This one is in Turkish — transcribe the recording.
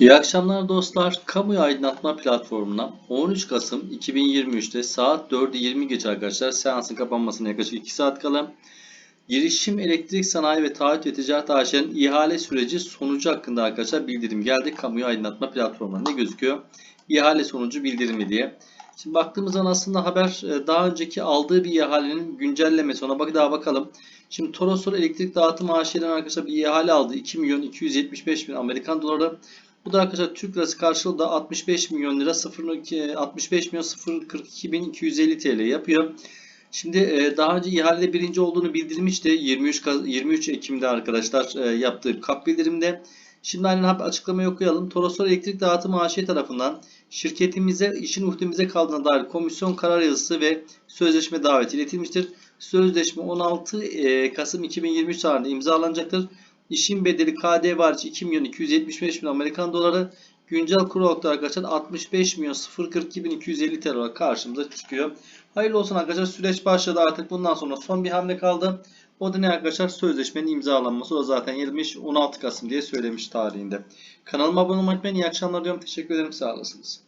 İyi akşamlar dostlar. Kamuyu aydınlatma platformuna 13 Kasım 2023'te saat 4'ü 20 geç arkadaşlar. Seansın kapanmasına yaklaşık 2 saat kala. Girişim Elektrik Sanayi ve Taahhüt ve Ticaret AŞ'nin ihale süreci sonucu hakkında arkadaşlar bildirim geldi. Kamuyu aydınlatma platformuna ne gözüküyor? İhale sonucu bildirimi diye. Şimdi baktığımız zaman aslında haber e, daha önceki aldığı bir ihalenin güncellemesi. Ona bak daha bakalım. Şimdi Toroslar Elektrik Dağıtım AŞ'den arkadaşlar bir ihale aldı. 2 milyon 275 bin Amerikan doları. Bu da arkadaşlar Türk lirası karşılığı da 65 milyon lira 0 65 milyon 042 bin 250 TL yapıyor. Şimdi e, daha önce ihalede birinci olduğunu bildirmişti. 23 Kaz- 23 Ekim'de arkadaşlar e, yaptığı kap bildirimde. Şimdi aynen açıklamayı okuyalım. Toroslar Elektrik Dağıtım AŞ tarafından şirketimize işin uhdemize kaldığına dair komisyon karar yazısı ve sözleşme daveti iletilmiştir. Sözleşme 16 e, Kasım 2023 tarihinde imzalanacaktır. İşin bedeli KDV hariç 2 milyon 275 bin Amerikan doları. Güncel kuru olarak da arkadaşlar 65 milyon 042 bin 250 TL olarak karşımıza çıkıyor. Hayırlı olsun arkadaşlar. Süreç başladı artık. Bundan sonra son bir hamle kaldı. O da ne arkadaşlar? Sözleşmenin imzalanması. O da zaten yazılmış 16 Kasım diye söylemiş tarihinde. Kanalıma abone olmayı unutmayın. İyi akşamlar diyorum. Teşekkür ederim. Sağ olasınız.